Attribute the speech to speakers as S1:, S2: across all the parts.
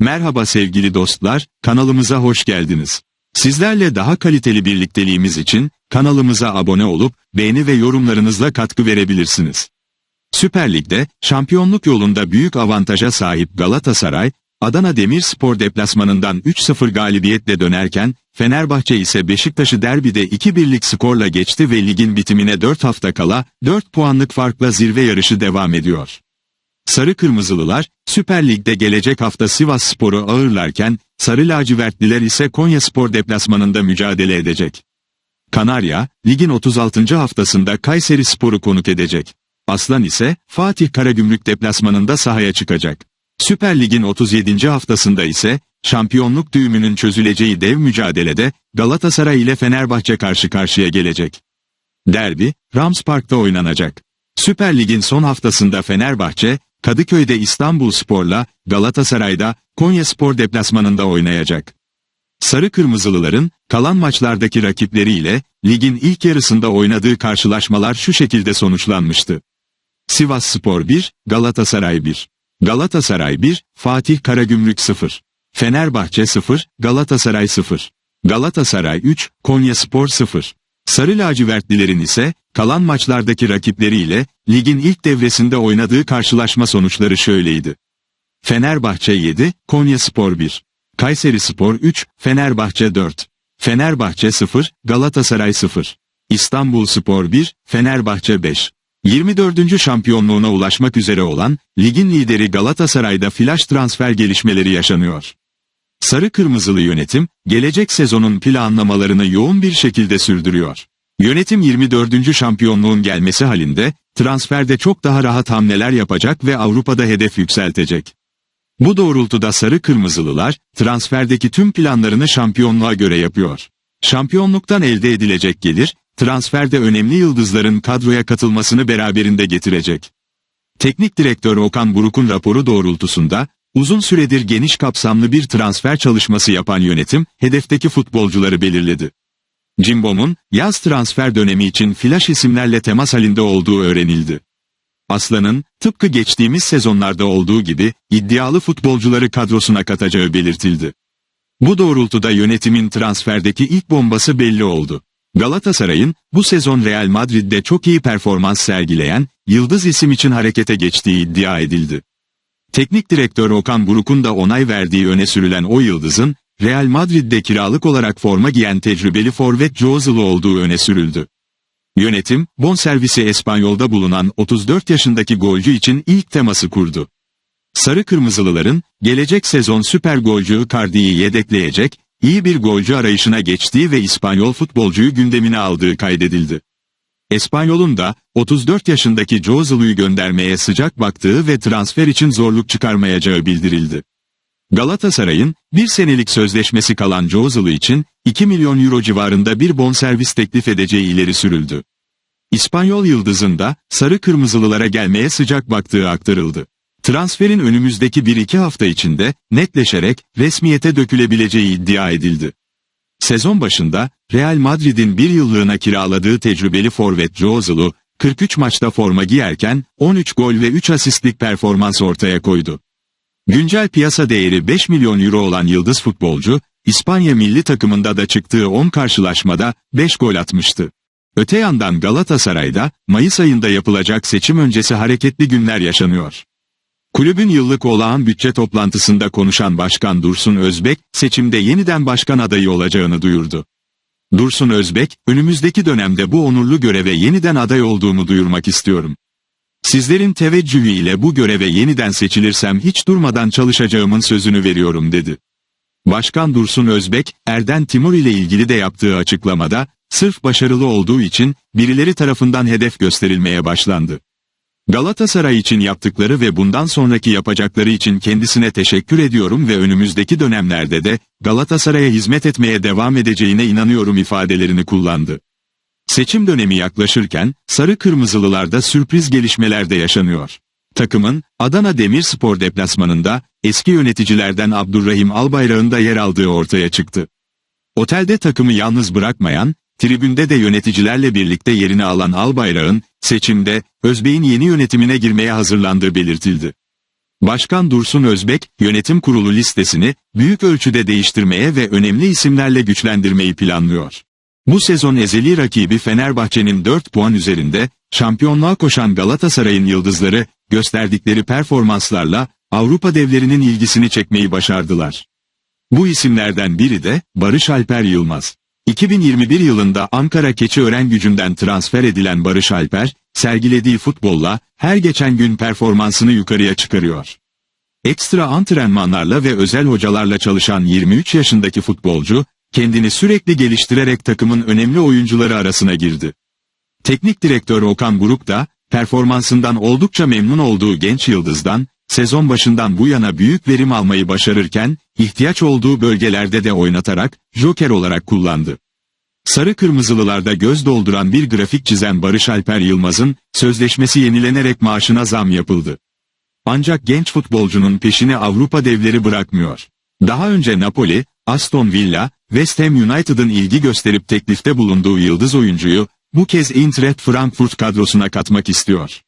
S1: Merhaba sevgili dostlar, kanalımıza hoş geldiniz. Sizlerle daha kaliteli birlikteliğimiz için kanalımıza abone olup beğeni ve yorumlarınızla katkı verebilirsiniz. Süper Lig'de şampiyonluk yolunda büyük avantaja sahip Galatasaray, Adana Demirspor deplasmanından 3-0 galibiyetle dönerken Fenerbahçe ise Beşiktaş'ı derbide 2-1'lik skorla geçti ve ligin bitimine 4 hafta kala 4 puanlık farkla zirve yarışı devam ediyor. Sarı Kırmızılılar, Süper Lig'de gelecek hafta Sivas Spor'u ağırlarken, Sarı Lacivertliler ise Konya Spor deplasmanında mücadele edecek. Kanarya, ligin 36. haftasında Kayseri Spor'u konuk edecek. Aslan ise Fatih Karagümrük deplasmanında sahaya çıkacak. Süper Lig'in 37. haftasında ise şampiyonluk düğümünün çözüleceği dev mücadelede Galatasaray ile Fenerbahçe karşı karşıya gelecek. Derbi, Rams Park'ta oynanacak. Süper Lig'in son haftasında Fenerbahçe, Kadıköy'de İstanbul Spor'la, Galatasaray'da Konya Spor deplasmanında oynayacak. Sarı Kırmızılıların kalan maçlardaki rakipleriyle ligin ilk yarısında oynadığı karşılaşmalar şu şekilde sonuçlanmıştı. Sivas Spor 1, Galatasaray 1. Galatasaray 1, Fatih Karagümrük 0. Fenerbahçe 0, Galatasaray 0. Galatasaray 3, Konya Spor 0. Sarı lacivertlilerin ise kalan maçlardaki rakipleriyle ligin ilk devresinde oynadığı karşılaşma sonuçları şöyleydi. Fenerbahçe 7, Konya Spor 1. Kayseri Spor 3, Fenerbahçe 4. Fenerbahçe 0, Galatasaray 0. İstanbul Spor 1, Fenerbahçe 5. 24. şampiyonluğuna ulaşmak üzere olan ligin lideri Galatasaray'da flash transfer gelişmeleri yaşanıyor. Sarı Kırmızılı yönetim, gelecek sezonun planlamalarını yoğun bir şekilde sürdürüyor. Yönetim 24. şampiyonluğun gelmesi halinde, transferde çok daha rahat hamleler yapacak ve Avrupa'da hedef yükseltecek. Bu doğrultuda Sarı Kırmızılılar, transferdeki tüm planlarını şampiyonluğa göre yapıyor. Şampiyonluktan elde edilecek gelir, transferde önemli yıldızların kadroya katılmasını beraberinde getirecek. Teknik direktör Okan Buruk'un raporu doğrultusunda, uzun süredir geniş kapsamlı bir transfer çalışması yapan yönetim, hedefteki futbolcuları belirledi. Cimbom'un yaz transfer dönemi için flash isimlerle temas halinde olduğu öğrenildi. Aslan'ın, tıpkı geçtiğimiz sezonlarda olduğu gibi, iddialı futbolcuları kadrosuna katacağı belirtildi. Bu doğrultuda yönetimin transferdeki ilk bombası belli oldu. Galatasaray'ın, bu sezon Real Madrid'de çok iyi performans sergileyen, yıldız isim için harekete geçtiği iddia edildi. Teknik direktör Okan Buruk'un da onay verdiği öne sürülen o yıldızın, Real Madrid'de kiralık olarak forma giyen tecrübeli forvet Jozelu olduğu öne sürüldü. Yönetim, bonservisi Espanyol'da bulunan 34 yaşındaki golcü için ilk teması kurdu. Sarı Kırmızılıların, gelecek sezon süper golcü Icardi'yi yedekleyecek, iyi bir golcü arayışına geçtiği ve İspanyol futbolcuyu gündemine aldığı kaydedildi. Espanyol'un da 34 yaşındaki Joselu'yu göndermeye sıcak baktığı ve transfer için zorluk çıkarmayacağı bildirildi. Galatasaray'ın bir senelik sözleşmesi kalan Joselu için 2 milyon euro civarında bir bonservis teklif edeceği ileri sürüldü. İspanyol yıldızın da sarı kırmızılılara gelmeye sıcak baktığı aktarıldı. Transferin önümüzdeki 1-2 hafta içinde netleşerek resmiyete dökülebileceği iddia edildi. Sezon başında Real Madrid'in bir yıllığına kiraladığı tecrübeli forvet Joselu, 43 maçta forma giyerken 13 gol ve 3 asistlik performans ortaya koydu. Güncel piyasa değeri 5 milyon euro olan yıldız futbolcu, İspanya milli takımında da çıktığı 10 karşılaşmada 5 gol atmıştı. Öte yandan Galatasaray'da Mayıs ayında yapılacak seçim öncesi hareketli günler yaşanıyor. Kulübün yıllık olağan bütçe toplantısında konuşan Başkan Dursun Özbek, seçimde yeniden başkan adayı olacağını duyurdu. Dursun Özbek, önümüzdeki dönemde bu onurlu göreve yeniden aday olduğumu duyurmak istiyorum. Sizlerin teveccühü ile bu göreve yeniden seçilirsem hiç durmadan çalışacağımın sözünü veriyorum dedi. Başkan Dursun Özbek, Erden Timur ile ilgili de yaptığı açıklamada, sırf başarılı olduğu için birileri tarafından hedef gösterilmeye başlandı. Galatasaray için yaptıkları ve bundan sonraki yapacakları için kendisine teşekkür ediyorum ve önümüzdeki dönemlerde de Galatasaray'a hizmet etmeye devam edeceğine inanıyorum ifadelerini kullandı. Seçim dönemi yaklaşırken sarı kırmızılılarda sürpriz gelişmeler de yaşanıyor. Takımın Adana Demirspor deplasmanında eski yöneticilerden Abdurrahim Albayrak'ın da yer aldığı ortaya çıktı. Otelde takımı yalnız bırakmayan, tribünde de yöneticilerle birlikte yerini alan Albayrak'ın seçimde Özbey'in yeni yönetimine girmeye hazırlandığı belirtildi. Başkan Dursun Özbek, yönetim kurulu listesini büyük ölçüde değiştirmeye ve önemli isimlerle güçlendirmeyi planlıyor. Bu sezon ezeli rakibi Fenerbahçe'nin 4 puan üzerinde, şampiyonluğa koşan Galatasaray'ın yıldızları, gösterdikleri performanslarla Avrupa devlerinin ilgisini çekmeyi başardılar. Bu isimlerden biri de Barış Alper Yılmaz. 2021 yılında Ankara Keçiören gücünden transfer edilen Barış Alper, sergilediği futbolla her geçen gün performansını yukarıya çıkarıyor. Ekstra antrenmanlarla ve özel hocalarla çalışan 23 yaşındaki futbolcu, kendini sürekli geliştirerek takımın önemli oyuncuları arasına girdi. Teknik direktör Okan Buruk da, performansından oldukça memnun olduğu genç yıldızdan, sezon başından bu yana büyük verim almayı başarırken, ihtiyaç olduğu bölgelerde de oynatarak, joker olarak kullandı. Sarı kırmızılılarda göz dolduran bir grafik çizen Barış Alper Yılmaz'ın, sözleşmesi yenilenerek maaşına zam yapıldı. Ancak genç futbolcunun peşini Avrupa devleri bırakmıyor. Daha önce Napoli, Aston Villa, West Ham United'ın ilgi gösterip teklifte bulunduğu yıldız oyuncuyu, bu kez Eintracht Frankfurt kadrosuna katmak istiyor.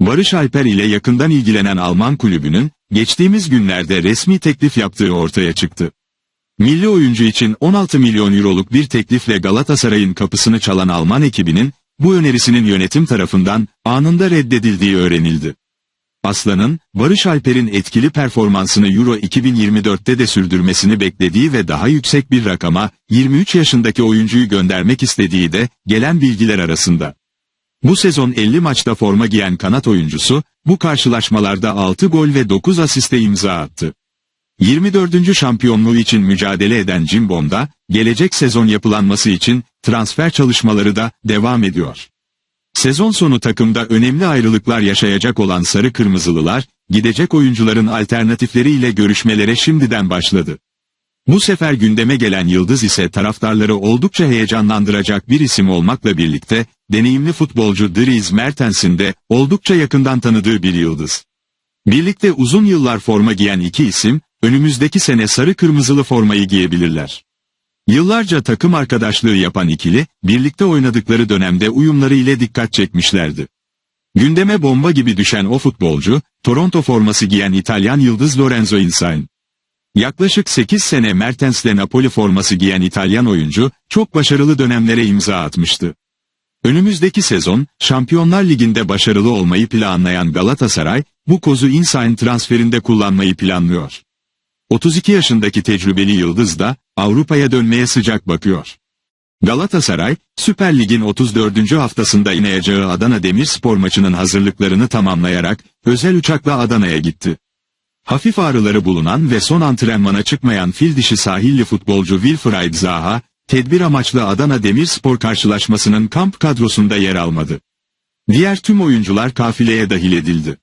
S1: Barış Alper ile yakından ilgilenen Alman kulübünün, geçtiğimiz günlerde resmi teklif yaptığı ortaya çıktı. Milli oyuncu için 16 milyon euroluk bir teklifle Galatasaray'ın kapısını çalan Alman ekibinin, bu önerisinin yönetim tarafından anında reddedildiği öğrenildi. Aslan'ın, Barış Alper'in etkili performansını Euro 2024'te de sürdürmesini beklediği ve daha yüksek bir rakama, 23 yaşındaki oyuncuyu göndermek istediği de, gelen bilgiler arasında. Bu sezon 50 maçta forma giyen kanat oyuncusu, bu karşılaşmalarda 6 gol ve 9 asiste imza attı. 24. şampiyonluğu için mücadele eden Cimbom'da, gelecek sezon yapılanması için transfer çalışmaları da devam ediyor. Sezon sonu takımda önemli ayrılıklar yaşayacak olan Sarı Kırmızılılar, gidecek oyuncuların alternatifleriyle görüşmelere şimdiden başladı. Bu sefer gündeme gelen Yıldız ise taraftarları oldukça heyecanlandıracak bir isim olmakla birlikte, deneyimli futbolcu Dries Mertens'in de oldukça yakından tanıdığı bir yıldız. Birlikte uzun yıllar forma giyen iki isim, önümüzdeki sene sarı kırmızılı formayı giyebilirler. Yıllarca takım arkadaşlığı yapan ikili, birlikte oynadıkları dönemde uyumları ile dikkat çekmişlerdi. Gündeme bomba gibi düşen o futbolcu, Toronto forması giyen İtalyan yıldız Lorenzo Insigne. Yaklaşık 8 sene Mertens'le Napoli forması giyen İtalyan oyuncu, çok başarılı dönemlere imza atmıştı. Önümüzdeki sezon, Şampiyonlar Ligi'nde başarılı olmayı planlayan Galatasaray, bu kozu Insigne transferinde kullanmayı planlıyor. 32 yaşındaki tecrübeli Yıldız da, Avrupa'ya dönmeye sıcak bakıyor. Galatasaray, Süper Lig'in 34. haftasında ineceği Adana Demirspor maçının hazırlıklarını tamamlayarak, özel uçakla Adana'ya gitti. Hafif ağrıları bulunan ve son antrenmana çıkmayan fil dişi sahilli futbolcu Wilfried Zaha, tedbir amaçlı Adana Demirspor karşılaşmasının kamp kadrosunda yer almadı. Diğer tüm oyuncular kafileye dahil edildi.